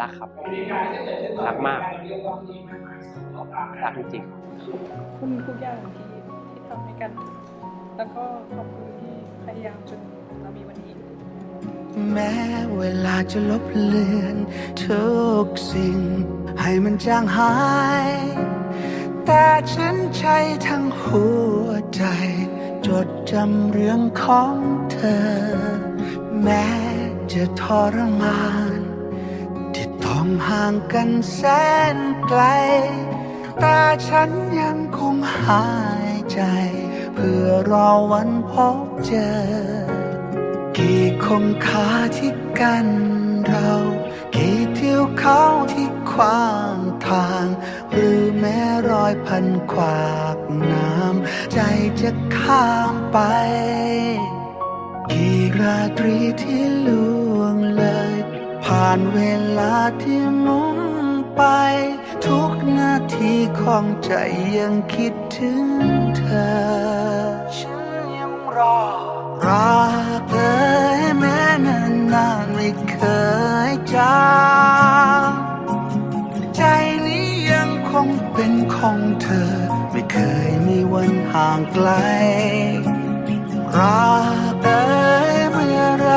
รักครับรักมากรักจริงคุณทุกอย่างที่ที่ทำให้กัน แล้วก็ขอบคุณที่พยายามจนเรามีวันนี้ แม้เวลาจะลบเลือนทุกสิ่ง ให้มันจางหาย แต่ฉันใช้ทั้งหัวใจ จดจำเรื่องของเธอ แม้จะทรมานที่ต้ องห่างกันแสนไกล แต่ฉันยังคงหายใจ เพื่อรอวันพบเจอ กี่คงคาที่กันเรา กี่เที่ยวเขาที่ขวางทาง หรือแม้รอยพันขวากน้ำ ใจจะข้ามไป กี่ราตรีที่ล่วงเลย ผ่านเวลาที่หมุนไป ทุกนาทีของใจยังคิดถึงเธอ ฉันยังรอ รักเอ่ยแม้นานนานไม่เคยจางใจนี้ยังคงเป็นของเธอ ไม่เคยมีวันห่างไกล รักเอ่ยเมื่อ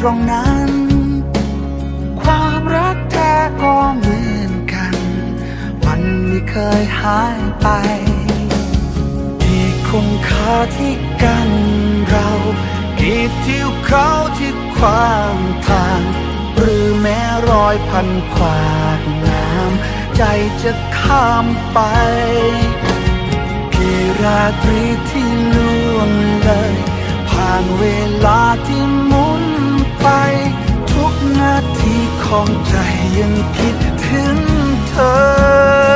ตรงนั้น ความรักแท้ก็เหมือนกัน มันไม่เคยหายไปที่คงคาที่กันเรากี่ทิวเขาที่ขวางทาง หรือแม้รอยพันขวากน้ำใจจะข้ามไปกี่ราตรีที่ล่วงเลย ผ่านเวลา ของใจยังคิดถึงเธอ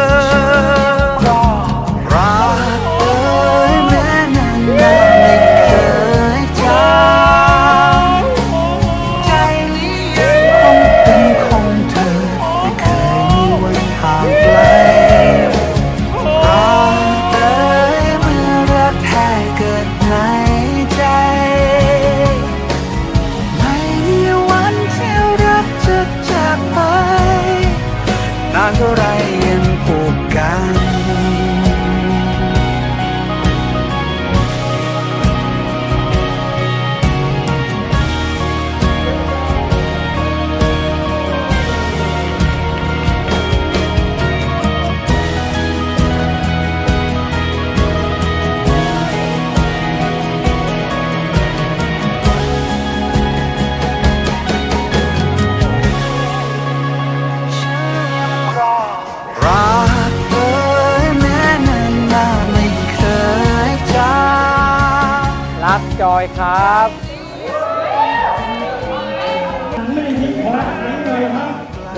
จอยครับ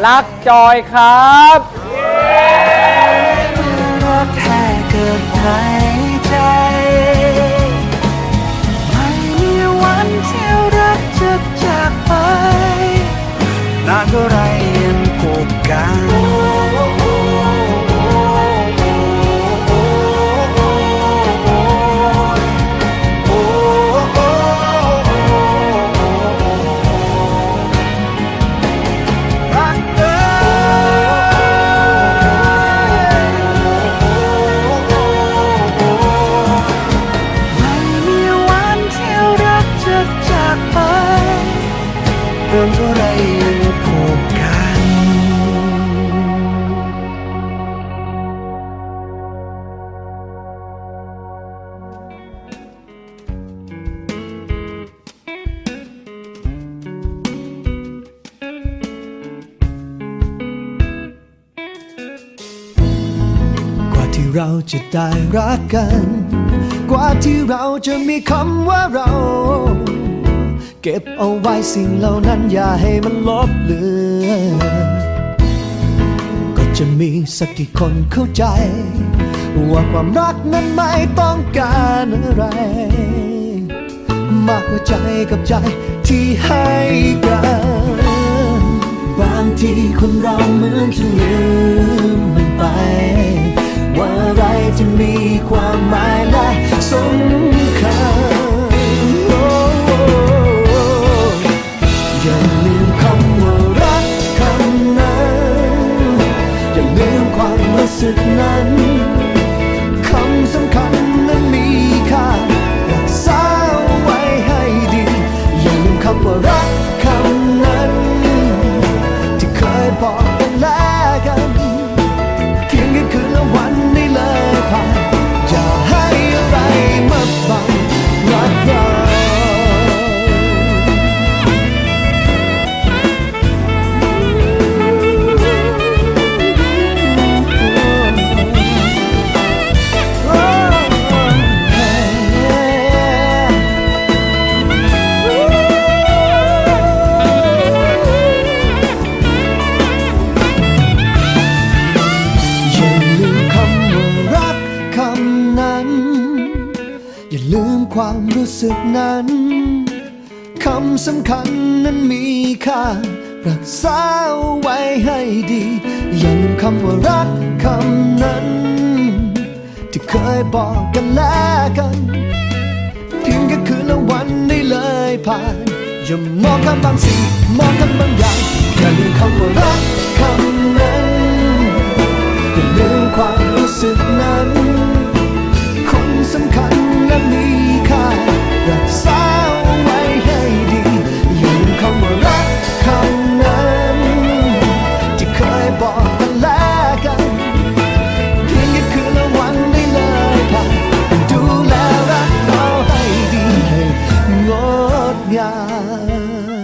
รักจอยครับ เราจะได้รักกัน กว่าที่เราจะมีคำว่าเรา เก็บเอาไว้สิ่งเหล่านั้นอย่าให้มันลบเลือนก็จะมีสักกี่คนเข้าใจ ว่าความรักนั้นไม่ต้องการอะไร มากกว่าใจกับใจที่ให้กันบางทีคนเราเหมือนจะลืมมันไป อะไรที่มีความหมายและสำคัญโอ้อย่าลืมคำว่ารักคำนั้นอย่าลืมความรู้สึกนั้นคำสำคัญนั้นมีค่ารักษาไว้ให้ดีอย่าลืมคำว่ารักคำนั้นที่เคยบอก รู้สึกนั้นคำสำคัญนั้นมีค่า รักษาไว้ให้ดี อย่าลืมคำว่ารักคำนั้น ที่เคยบอกกันแล้วกันเพียงแค่คืนละวันได้เลยผ่านอย่ามองข้ามบางสิ่งมองข้ามบางอย่างอย่าลืมคำว่ารัก love.